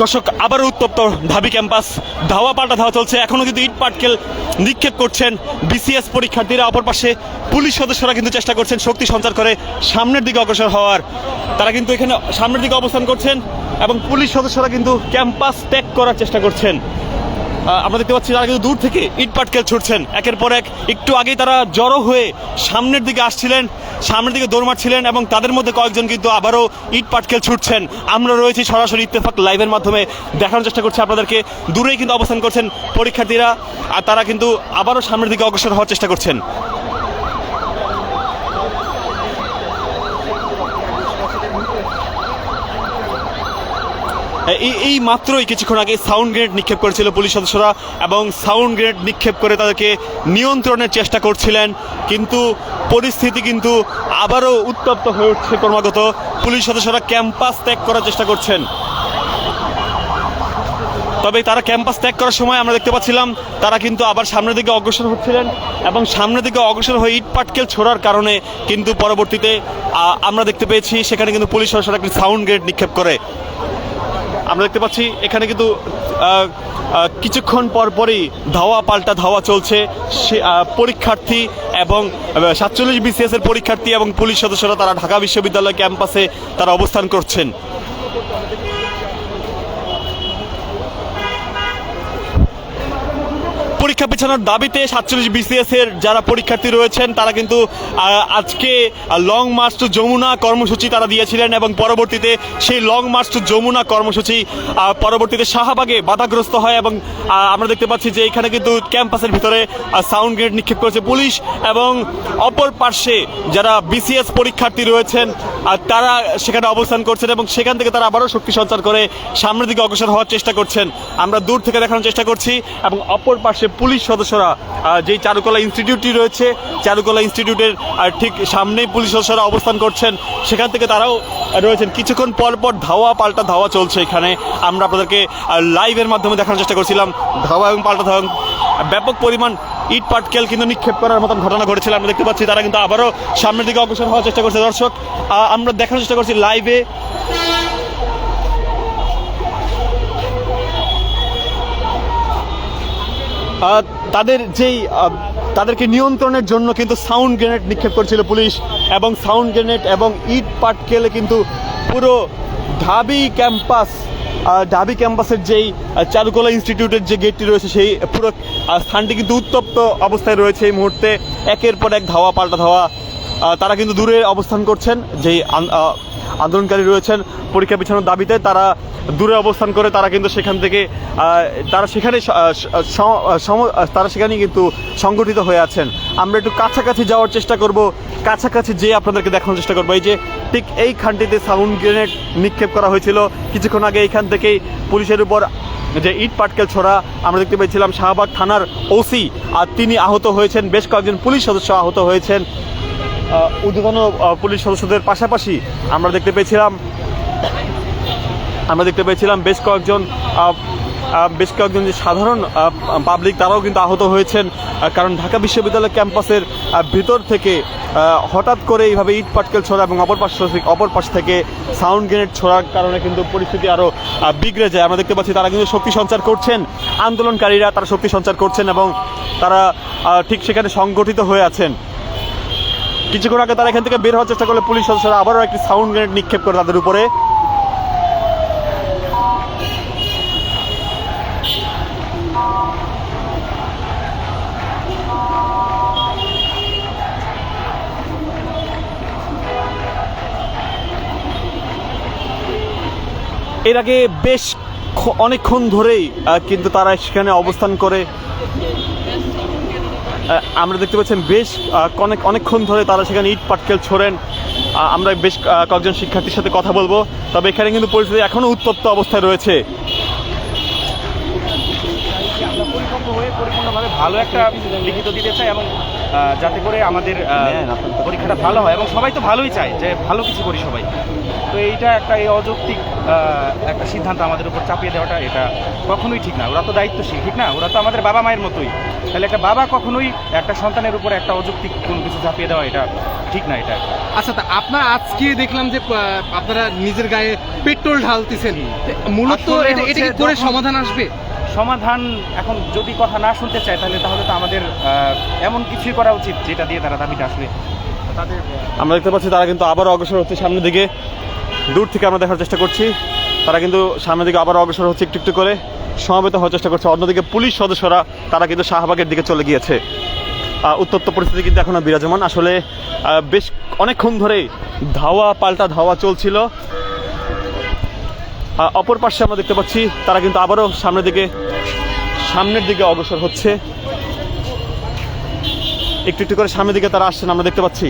দর্শক, আবারও উত্তপ্ত ধাবি ক্যাম্পাস। ধাওয়া পাল্টা ধাওয়া চলছে। এখনও কিন্তু ইট পাটকেল নিক্ষেপ করছেন বিসিএস পরীক্ষার্থীরা। অপর পাশে পুলিশ সদস্যরা কিন্তু চেষ্টা করছেন শক্তি সঞ্চার করে সামনের দিকে অগ্রসর হওয়ার। তারা কিন্তু এখানে সামনের দিকে অবস্থান করছেন এবং পুলিশ সদস্যরা কিন্তু ক্যাম্পাস ত্যাগ করার চেষ্টা করছেন। আমরা দেখতে পাচ্ছি তারা কিন্তু দূর থেকে ইট পাটকেল ছুটছেন। একের পর এক একটু আগেই তারা জড়ো হয়ে সামনের দিকে আসছিলেন, সামনের দিকে দৌড় মারছিলেন এবং তাদের মধ্যে কয়েকজন কিন্তু আবারও ইট পাটকেল ছুটছেন। আমরা রয়েছি সরাসরি ইত্তেফাক লাইভের মাধ্যমে। দেখানোর চেষ্টা করছি আপনাদেরকে। দূরেই কিন্তু অবস্থান করছেন পরীক্ষার্থীরা, আর তারা কিন্তু আবারও সামনের দিকে অগ্রসর হওয়ার চেষ্টা করছেন। এই এই মাত্রই কিছুক্ষণ আগে সাউন্ড গ্রেনেড নিক্ষেপ করেছিল পুলিশ সদস্যরা এবং সাউন্ড গ্রেনেড নিক্ষেপ করে তাদেরকে নিয়ন্ত্রণের চেষ্টা করছিলেন, কিন্তু পরিস্থিতি কিন্তু আবারও উত্তপ্ত হয়ে উঠছে ক্রমাগত। পুলিশ সদস্যরা ক্যাম্পাস ত্যাগ করার চেষ্টা করছেন। তবে তারা ক্যাম্পাস ত্যাগ করার সময় আমরা দেখতে পাচ্ছিলাম, তারা কিন্তু আবার সামনের দিকে অগ্রসর হচ্ছিলেন এবং সামনের দিকে অগ্রসর হয়ে ইট পাটকেল ছোড়ার কারণে কিন্তু পরবর্তীতে আমরা দেখতে পেয়েছি, সেখানে কিন্তু পুলিশ সদস্যরা একটি সাউন্ড গ্রেড নিক্ষেপ করে। আমরা দেখতে পাচ্ছি, এখানে কিন্তু কিছুক্ষণ পর পরই ধাওয়া পাল্টা ধাওয়া চলছে। পরীক্ষার্থী এবং সাতচল্লিশ বিসিএস এর পরীক্ষার্থী এবং পুলিশ সদস্যরা তারা ঢাকা বিশ্ববিদ্যালয় ক্যাম্পাসে তারা অবস্থান করছেন। পরীক্ষা পেছানোর দাবিতে সাতচল্লিশ বিসিএস এর যারা পরীক্ষার্থী রয়েছেন, তারা কিন্তু আজকে লং মার্চ টু যমুনা কর্মসূচি তারা দিয়েছিলেন এবং পরবর্তীতে সেই লং মার্চ টু যমুনা কর্মসূচি পরবর্তীতে শাহবাগে বাধাগ্রস্ত হয় এবং আমরা দেখতে পাচ্ছি যে এখানে কিন্তু ক্যাম্পাসের ভিতরে সাউন্ড গ্রেড নিক্ষেপ করেছে পুলিশ এবং অপর পার্শ্বে যারা বিসিএস পরীক্ষার্থী রয়েছেন তারা সেখানে অবস্থান করছেন এবং সেখান থেকে তারা আবারও শক্তি সঞ্চার করে সামনের দিকে অগ্রসর হওয়ার চেষ্টা করছেন। আমরা দূর থেকে দেখানোর চেষ্টা করছি এবং অপর পাশে পুলিশ সদস্যরা আহ, যেই চারুকলা ইনস্টিটিউটটি রয়েছে চারুকলা ইনস্টিটিউটের ঠিক সামনেই পুলিশ সদস্যরা অবস্থান করছেন। সেখান থেকে তারাও রয়েছেন। কিছুক্ষণ পর পর ধাওয়া পাল্টা ধাওয়া চলছে এখানে। আমরা আপনাদেরকে লাইভের মাধ্যমে দেখানোর চেষ্টা করছিলাম। ধাওয়া এবং পাল্টা ধাওয়া ব্যাপক পরিমাণ ইট পাটকেল কিন্তু নিক্ষেপ করার মতন ঘটনা ঘটেছিল। আমরা দেখতে পাচ্ছি তারা কিন্তু আবারও সামনের দিকে অগ্রসর হওয়ার চেষ্টা করছে। দর্শক আমরা দেখানোর চেষ্টা করছি লাইভে তাদের যেই তাদেরকে নিয়ন্ত্রণের জন্য কিন্তু সাউন্ড গ্রেনেড নিক্ষেপ করেছিল পুলিশ এবং সাউন্ড গ্রেনেড এবং ইট পাটকেলে কিন্তু পুরো ঢাবি ক্যাম্পাস ঢাবি ক্যাম্পাসের যেই চারুকলা ইনস্টিটিউটের যে গেটটি রয়েছে সেই পুরো স্থানটি কিন্তু উত্তপ্ত অবস্থায় রয়েছে এই মুহূর্তে। একের পর এক ধাওয়া, পাল্টা ধাওয়া তারা কিন্তু দূরে অবস্থান করছেন। যেই আন্দোলনকারী রয়েছেন। পরীক্ষা পিছানোর দাবিতে তারা দূরে অবস্থান করে, তারা কিন্তু সেখান থেকে তারা সেখানে তারা সেখানেই কিন্তু সংগঠিত হয়ে আছেন। আমরা একটু কাছাকাছি যাওয়ার চেষ্টা করব। কাছাকাছি যেয়ে আপনাদেরকে দেখানোর চেষ্টা করব। এই যে ঠিক এই খানটিতে সাউন্ড গ্রেনেড নিক্ষেপ করা হয়েছিল। কিছুক্ষণ আগে এইখান থেকেই পুলিশের উপর যে ইট পাটকেল ছোড়া আমরা দেখতে পেয়েছিলাম শাহবাগ থানার ওসি, আর তিনি আহত হয়েছেন। বেশ কয়েকজন পুলিশ সদস্য আহত হয়েছেন। ঊর্ধ্বতন পুলিশ সদস্যদের পাশাপাশি আমরা দেখতে পেয়েছিলাম, আমরা দেখতে পেয়েছিলাম বেশ কয়েকজন বেশ কয়েকজন যে সাধারণ পাবলিক তারাও কিন্তু আহত হয়েছেন কারণ ঢাকা বিশ্ববিদ্যালয় ক্যাম্পাসের ভিতর থেকে হঠাৎ করে এইভাবে ইট পাটকেল ছোড়া এবং অপর পাশ অপর পাশ থেকে সাউন্ড গ্রেনেড ছোড়ার কারণে কিন্তু পরিস্থিতি আরও বিগড়ে যায়। আমরা দেখতে পাচ্ছি তারা কিন্তু শক্তি সঞ্চার করছেন, আন্দোলনকারীরা তারা শক্তি সঞ্চার করছেন এবং তারা ঠিক সেখানে সংগঠিত হয়ে আছেন। কিছুক্ষণ আগে তারা এখান থেকে বের হওয়ার চেষ্টা করলে পুলিশ সদস্যরা আবারও একটি সাউন্ড গ্রেনেড নিক্ষেপ করে তাদের উপরে। এর আগে বেশ অনেকক্ষণ ধরেই কিন্তু তারা সেখানে অবস্থান করে। আমরা দেখতে পাচ্ছেন বেশ অনেক অনেকক্ষণ ধরে তারা সেখানে ইট পাটকেল ছোড়েন। আমরা বেশ কয়েকজন শিক্ষার্থীর সাথে কথা বলব। তবে এখানে কিন্তু পরিস্থিতি এখনও উত্তপ্ত অবস্থায় রয়েছে। পরিপূর্ণভাবে ভালো একটা লিখিত দিতে চাই এবং যাতে করে আমাদের আহ, পরীক্ষাটা ভালো হয় এবং সবাই তো ভালোই চায় যে ভালো কিছু করি সবাই। তো এইটা একটা এই অযৌক্তিক একটা সিদ্ধান্ত আমাদের উপর চাপিয়ে দেওয়াটা এটা কখনোই ঠিক না। ওরা তো দায়িত্বশীল ঠিক না? ওরা তো আমাদের বাবা মায়ের মতোই। তাহলে একটা বাবা কখনোই একটা সন্তানের উপর একটা অযৌক্তিক কোনো কিছু চাপিয়ে দেওয়া এটা ঠিক না এটা। আচ্ছা তা আপনারা আজকে দেখলাম যে আপনারা নিজের গায়ে পেট্রোল ঢালতেছেন। মূলত এটা কি করে সমাধান আসবে? সমাধান এখন যদি কথা না শুনতে চায় তাহলে তাহলে তো আমাদের এমন কিছুই করা উচিত যেটা দিয়ে তারা দাবিটা আসলে তাদের আমরা দেখতে পাচ্ছি তারা কিন্তু আবারও অগ্রসর হচ্ছে সামনের দিকে। দূর থেকে আমরা দেখার চেষ্টা করছি। তারা কিন্তু সামনের দিকে আবারও অগ্রসর হচ্ছে একটু একটু করে। সমাবেত হওয়ার চেষ্টা করছে। অন্যদিকে পুলিশ সদস্যরা, তারা কিন্তু শাহবাগের দিকে চলে গিয়েছে। উত্তপ্ত পরিস্থিতি কিন্তু এখনও বিরাজমান। আসলে বেশ অনেকক্ষণ ধরেই ধাওয়া, পাল্টা ধাওয়া চলছিল। অপর পাশে আমরা দেখতে পাচ্ছি, তারা কিন্তু আবারও সামনের দিকে সামনের দিকে অগ্রসর হচ্ছে। একটু একটু করে সামনের দিকে তারা আসছেন, আমরা দেখতে পাচ্ছি।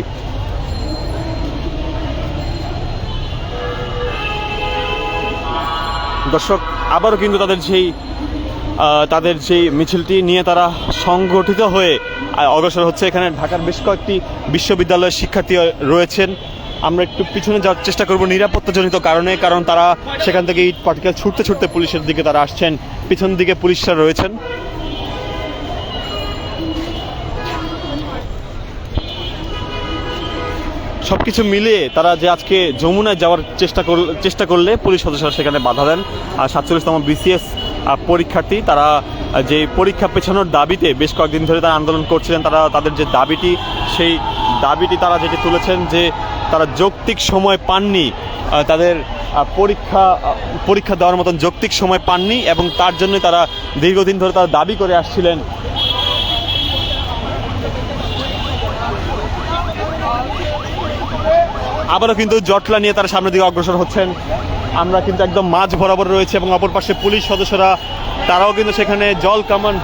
দর্শক, আবারও কিন্তু তাদের যেই তাদের যেই মিছিলটি নিয়ে তারা সংগঠিত হয়ে অগ্রসর হচ্ছে। এখানে ঢাকার বেশ কয়েকটি বিশ্ববিদ্যালয়ের শিক্ষার্থী রয়েছেন। আমরা একটু পিছনে যাওয়ার চেষ্টা করব নিরাপত্তাজনিত কারণে, কারণ তারা সেখান থেকে ইট পার্টিকেল ছুটতে ছুটতে পুলিশের দিকে তারা আসছেন। পিছন দিকে পুলিশরা রয়েছেন। সবকিছু মিলিয়ে তারা যে আজকে যমুনায় যাওয়ার চেষ্টা চেষ্টা করলে পুলিশ সদস্যরা সেখানে বাধা দেন। আর সাতচল্লিশতম বিসিএস পরীক্ষার্থী, তারা যে পরীক্ষা পেছানোর দাবিতে বেশ কয়েকদিন ধরে তারা আন্দোলন করছিলেন, তারা তাদের যে দাবিটি, সেই দাবিটি তারা যেটি তুলেছেন যে তারা যৌক্তিক সময় পাননি তাদের পরীক্ষা পরীক্ষা দেওয়ার মতন যৌক্তিক সময় পাননি এবং তার জন্য তারা দীর্ঘদিন ধরে তারা দাবি করে আসছিলেন। আবারও কিন্তু জটলা নিয়ে তারা সামনের দিকে অগ্রসর হচ্ছেন। আমরা কিন্তু একদম মাঝ বরাবর রয়েছে এবং অপর পাশে পুলিশ সদস্যরা, তারাও কিন্তু সেখানে জল কামান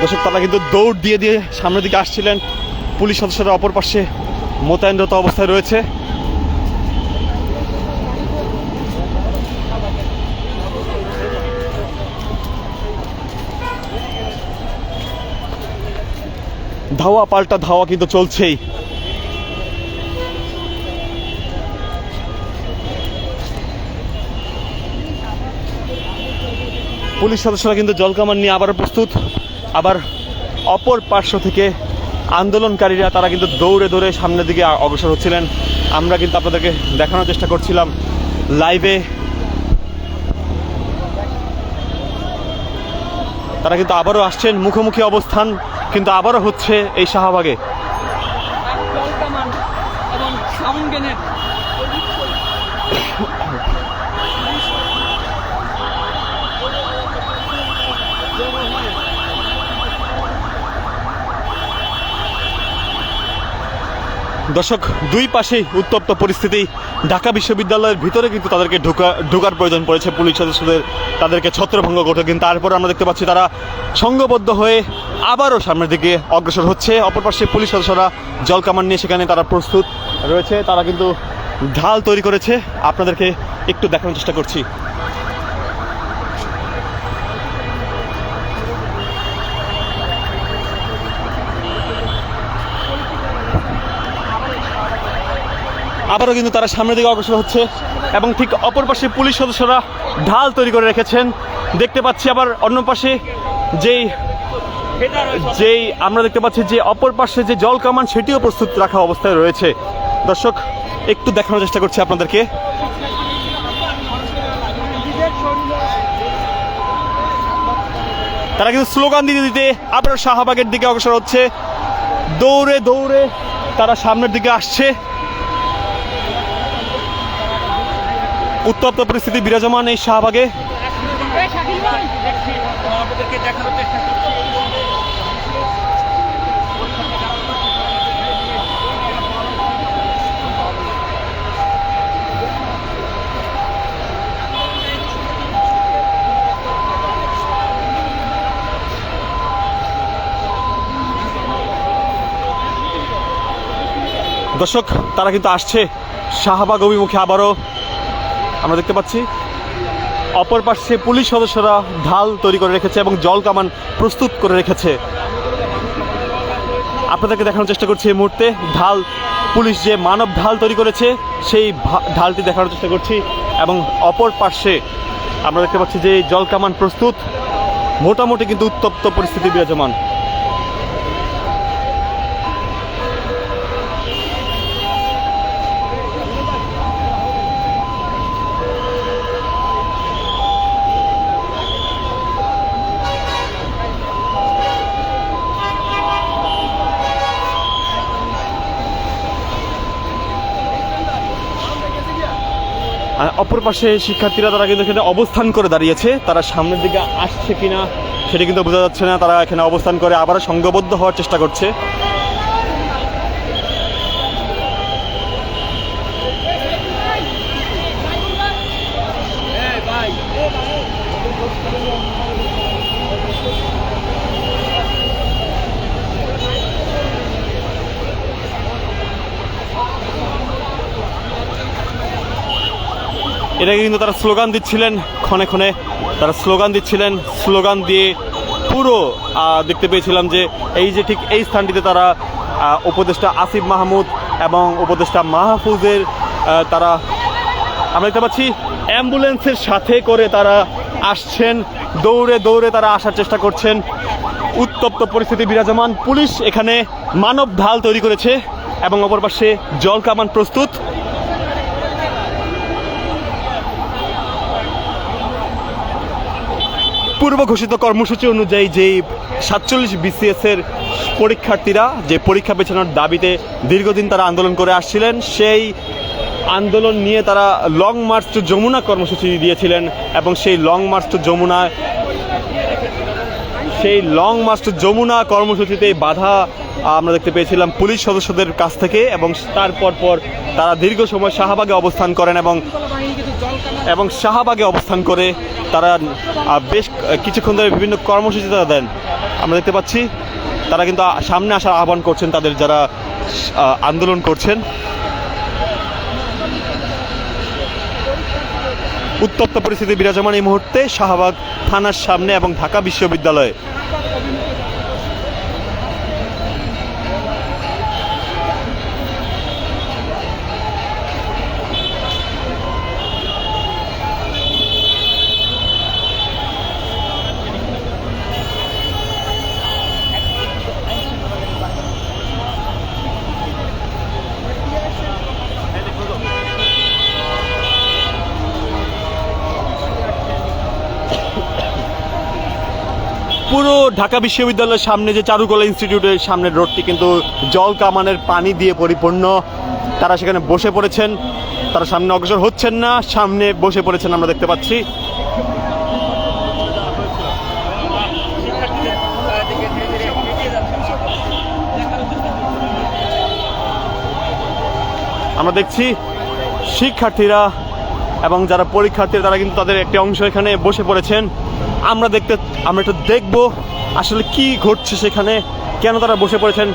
দর্শক, তারা কিন্তু দৌড় দিয়ে দিয়ে সামনের দিকে আসছিলেন। পুলিশ সদস্যরা অপর পাশে মোতায়েনরত অবস্থায় রয়েছে। ধাওয়া পাল্টা ধাওয়া কিন্তু চলছেই। পুলিশ সদস্যরা কিন্তু জলকামান নিয়ে আবার প্রস্তুত। আবার অপর পার্শ্ব থেকে আন্দোলনকারীরা তারা কিন্তু দৌড়ে দৌড়ে সামনের দিকে অগ্রসর হচ্ছিলেন। আমরা কিন্তু আপনাদেরকে দেখানোর চেষ্টা করছিলাম লাইভে। তারা কিন্তু আবারও আসছেন, মুখোমুখি অবস্থান কিন্তু আবারও হচ্ছে এই শাহবাগে। এবং সাউন্ড দর্শক, দুই পাশেই উত্তপ্ত পরিস্থিতি। ঢাকা বিশ্ববিদ্যালয়ের ভিতরে কিন্তু তাদেরকে ঢোকা, ঢোকার প্রয়োজন পড়েছে পুলিশ সদস্যদের। তাদেরকে ছত্রভঙ্গ করতে কিন্তু তারপর আমরা দেখতে পাচ্ছি তারা সংঘবদ্ধ হয়ে আবারও সামনের দিকে অগ্রসর হচ্ছে। অপর পাশে পুলিশ সদস্যরা জলকামান নিয়ে সেখানে তারা প্রস্তুত রয়েছে। তারা কিন্তু ঢাল তৈরি করেছে। আপনাদেরকে একটু দেখানোর চেষ্টা করছি। আবারও কিন্তু তারা সামনের দিকে অগ্রসর হচ্ছে এবং ঠিক অপর পাশে পুলিশ সদস্যরা ঢাল তৈরি করে রেখেছেন। দেখতে পাচ্ছি আবার অন্য পাশে যেই যেই আমরা দেখতে পাচ্ছি যে অপর পাশে যে জল কামান, সেটিও প্রস্তুত রাখা অবস্থায় রয়েছে। দর্শক, একটু দেখানোর চেষ্টা করছি আপনাদেরকে। তারা কিন্তু স্লোগান দিতে দিতে আবার শাহবাগের দিকে অগ্রসর হচ্ছে। দৌড়ে দৌড়ে তারা সামনের দিকে আসছে। উত্তপ্ত পরিস্থিতি বিরাজমান এই শাহবাগে। দর্শক তারা কিন্তু আসছে শাহবাগ অভিমুখে আবারও। আমরা দেখতে পাচ্ছি, অপর পাশে পুলিশ সদস্যরা ঢাল তৈরি করে রেখেছে এবং জল কামান প্রস্তুত করে রেখেছে। আপনাদেরকে দেখানোর চেষ্টা করছি এই মুহূর্তে, ঢাল, পুলিশ যে মানব ঢাল তৈরি করেছে, সেই ঢালটি দেখানোর চেষ্টা করছি এবং অপর পাশে আমরা দেখতে পাচ্ছি যে জল কামান প্রস্তুত, মোটামুটি কিন্তু উত্তপ্ত পরিস্থিতি বিরাজমান। অপর পাশে শিক্ষার্থীরা তারা কিন্তু এখানে অবস্থান করে দাঁড়িয়েছে। তারা সামনের দিকে আসছে কিনা সেটা কিন্তু বোঝা যাচ্ছে না। তারা এখানে অবস্থান করে আবার সংঘবদ্ধ হওয়ার চেষ্টা করছে। এটাকে কিন্তু তারা স্লোগান দিচ্ছিলেন, ক্ষণে ক্ষণে তারা স্লোগান দিচ্ছিলেন। স্লোগান দিয়ে পুরো দেখতে পেয়েছিলাম যে এই যে ঠিক এই স্থানটিতে তারা উপদেষ্টা আসিফ মাহমুদ এবং উপদেষ্টা মাহফুজের তারা, আমরা দেখতে পাচ্ছি অ্যাম্বুলেন্সের সাথে করে তারা আসছেন। দৌড়ে দৌড়ে তারা আসার চেষ্টা করছেন। উত্তপ্ত পরিস্থিতি বিরাজমান। পুলিশ এখানে মানব ঢাল তৈরি করেছে এবং অপর পাশে জল কামান প্রস্তুত। পূর্ব ঘোষিত কর্মসূচি অনুযায়ী যেই সাতচল্লিশ বিসিএস এর পরীক্ষার্থীরা যে পরীক্ষা পেছানোর দাবিতে দীর্ঘদিন তারা আন্দোলন করে আসছিলেন, সেই আন্দোলন নিয়ে তারা লং মার্চ টু যমুনা কর্মসূচি দিয়েছিলেন এবং সেই লং মার্চ টু যমুনা সেই লং টু যমুনা কর্মসূচিতে বাধা আমরা দেখতে পেয়েছিলাম পুলিশ সদস্যদের কাছ থেকে এবং তারপর পর তারা দীর্ঘ সময় শাহবাগে অবস্থান করেন এবং এবং শাহবাগে অবস্থান করে তারা বেশ কিছুক্ষণ ধরে বিভিন্ন কর্মসূচি তারা দেন। আমরা দেখতে পাচ্ছি তারা কিন্তু সামনে আসার আহ্বান করছেন তাদের যারা আন্দোলন করছেন। উত্তপ্ত পরিস্থিতি বিরাজমান এই মুহূর্তে শাহবাগ থানার সামনে এবং ঢাকা বিশ্ববিদ্যালয়ে। পুরো ঢাকা বিশ্ববিদ্যালয়ের সামনে যে চারুকলা ইনস্টিটিউটের সামনের রোডটি কিন্তু জল কামানের পানি দিয়ে পরিপূর্ণ। তারা সেখানে বসে পড়েছেন। তারা সামনে অগ্রসর হচ্ছেন না, সামনে বসে পড়েছেন আমরা দেখতে পাচ্ছি। আমরা দেখছি শিক্ষার্থীরা এবং যারা পরীক্ষার্থী তারা কিন্তু তাদের একটি অংশ এখানে বসে পড়েছেন। আমরা দেখতে, আমরা একটু দেখব আসলে কি ঘটছে সেখানে, কেন তারা বসে পড়েছেন।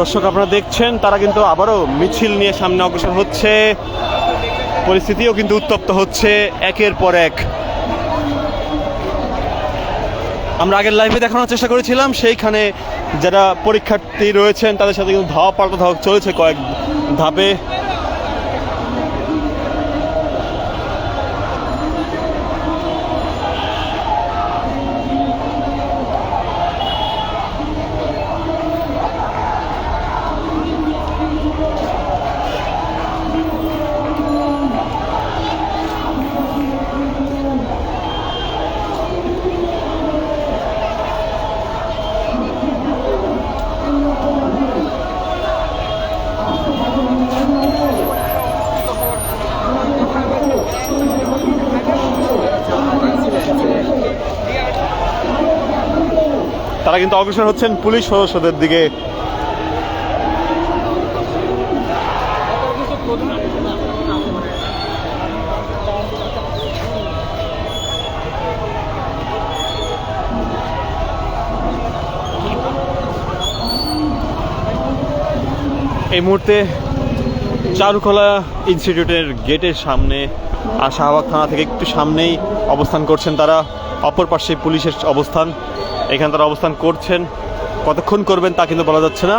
দর্শক, আপনারা দেখছেন, তারা কিন্তু আবারও মিছিল নিয়ে সামনে অগ্রসর হচ্ছে। পরিস্থিতিও কিন্তু উত্তপ্ত হচ্ছে একের পর এক। আমরা আগের লাইভে দেখানোর চেষ্টা করেছিলাম, সেইখানে যারা পরীক্ষার্থী রয়েছেন, তাদের সাথে কিন্তু ধাওয়া পাল্টা ধাওয়া চলেছে কয়েক ধাপে। কিন্তু অগ্রসর হচ্ছেন পুলিশ সদস্যদের দিকে। এই মুহূর্তে চারুকলা ইনস্টিটিউটের গেটের সামনে আর শাহবাগ থানা থেকে একটু সামনেই অবস্থান করছেন তারা। অপর পাশে পুলিশের অবস্থান। এখানে তারা অবস্থান করছেন। কতক্ষণ করবেন তা কিন্তু বলা যাচ্ছে না।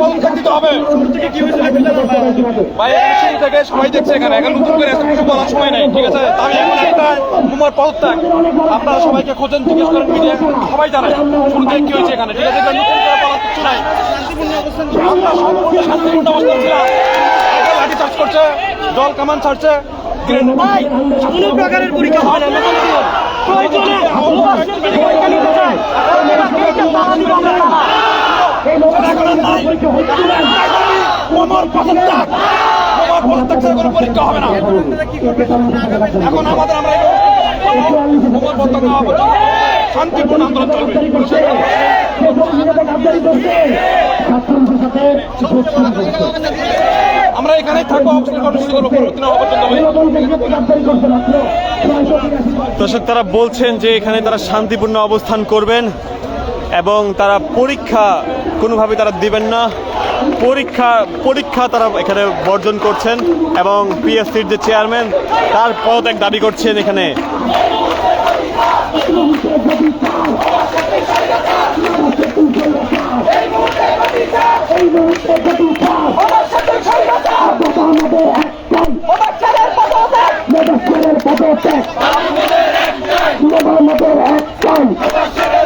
পদক্ষেপ দিতে হবে। ভাই থেকে সবাই দেখছে এখানে। এখন নতুন করে এত কিছু বলার সময় নেই ঠিক আছে? আমি এখন একটা তোমার পদত্যাগ। আপনারা সবাইকে খোঁজেন জিজ্ঞেস করেন মিডিয়া সবাই জানে শুরু থেকে কি হয়েছে এখানে ঠিক আছে? নতুন করে বলার কিছু নাই। আমরা সম্পূর্ণ শান্তিপূর্ণ অবস্থান ছিলাম। লাঠি চার্জ করছে জল কামান ছাড়ছে। কোনো প্রকারের পরীক্ষা হয় না। প্রয়োজনে আমার আমার পদত্যাগ ছাড়া কোনো পরীক্ষা হবে না এখন আমাদের আমরা আমার পদত্যাগ হওয়া পর্যন্ত শান্তিপূর্ণ আন্দোলন চলবে আমরা এখানেই থাকব দর্শক তারা বলছেন যে এখানে তারা শান্তিপূর্ণ অবস্থান করবেন এবং তারা পরীক্ষা কোনোভাবে তারা দিবেন না। পরীক্ষা পরীক্ষা তারা এখানে বর্জন করছেন এবং পিএসসির যে চেয়ারম্যান, তার পদত্যাগ দাবি করছেন এখানে। আমাদের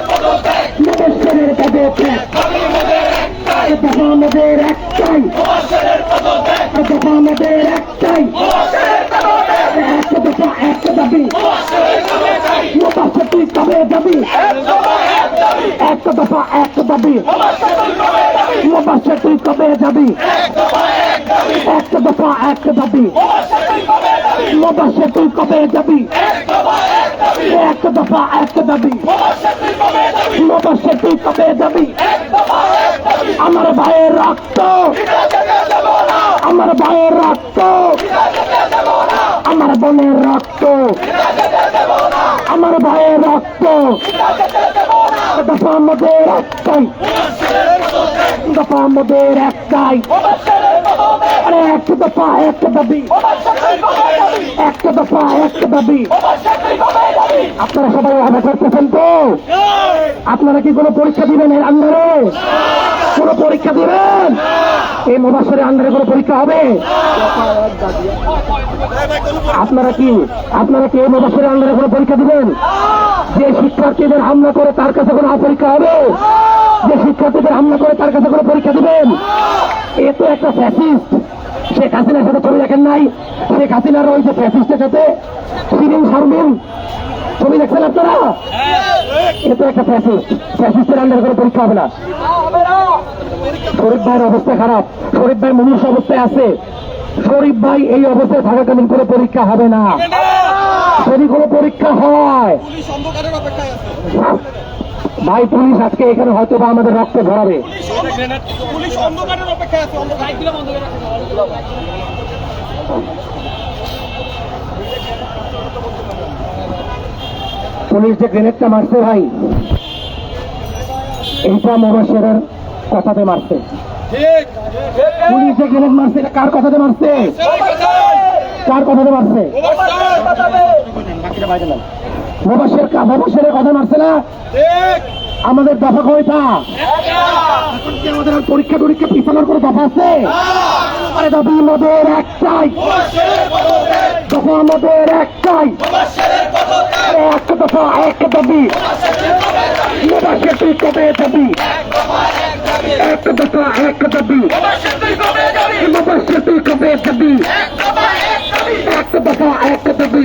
আমাদের একটাই। একটা দফা একটা দাবি। মোটাছে তুই কবে যাবি একটা দফা একটা দাবি। তুই কবে যাবি একটা দফা একটা দাবি। তুই কবে যাবি একটা দফা একটা দাবি। আমার ভাইয়ের রক্ত, আমার ভাইয়ের রক্ত, আমার বোনের রক্ত, আমার ভাইয়ের রক্ত। দফা আমাদের একটাই, দফা আমাদের একটাই। একটা দফা একটা দাবি। একটা দফা একটা দাবি। আপনারা সবাই অবাক করতেছেন তো? আপনারা কি কোনো পরীক্ষা দিবেন এর আন্ডারে কোনো পরীক্ষা দিবেন? এই মোবাসের আন্ডারে কোনো পরীক্ষা হবে? আপনারা কি আপনারা কি এই মোবাসের আন্ডারে কোনো পরীক্ষা দিবেন? যে শিক্ষার্থীদের হামলা করে তার কাছে কোনো পরীক্ষা হবে? যে শিক্ষার্থীদের হামলা করে তার কাছে কোনো পরীক্ষা দিবেন? এ তো একটা ফ্যাসিস্ট শেখ হাসিনার সাথে ছবি দেখেন নাই। শেখ হাসিনার ওই যে ফ্যাসিস্টের সাথে সিরিন শারমিন ছবি দেখছেন আপনারা? এ তো একটা ফ্যাসিস্ট। ফ্যাসিস্টের আন্ডারে কোনো পরীক্ষা হবে না। শরীফ ভাইয়ের অবস্থা খারাপ। শরীফ ভাই মনুষ্য অবস্থায় আছে। শরীফ ভাই এই অবস্থায় থাকাকালীন করে পরীক্ষা হবে না। যদি কোনো পরীক্ষা হয়। ভাই পুলিশ আজকে এখানে হয়তো বা আমাদের রক্ত ধরাবে পুলিশ যে গ্রেনেডটা মারছে ভাই এইটা মোবাসেরের কথাতে মারছে। পুলিশ যে গ্রেনেড মারছে এটা কার কথাতে মারছে? কার কথাতে মারছে? মোবাসের মোবাসেরের কথা মারছে না? আমাদের দফা কয়টা? এখন কি আমাদের পরীক্ষা টরীক্ষা পিছানোর কোনো দফা আছে? আরে দফা আমাদের একটাই। দফা আমাদের একটাই। একটা দফা এক দাবি। মোবাসের তুই কবে যাবি একটা দফা এক দাবি। মোবাসের তুই কবে যাবি একটা দফা এক দাবি।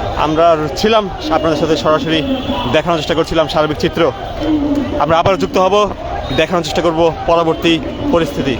আমরা ছিলাম, আপনাদের সাথে সরাসরি দেখানোর চেষ্টা করছিলাম সার্বিক চিত্র। আমরা আবার যুক্ত হব, দেখানোর চেষ্টা করব পরবর্তী পরিস্থিতি।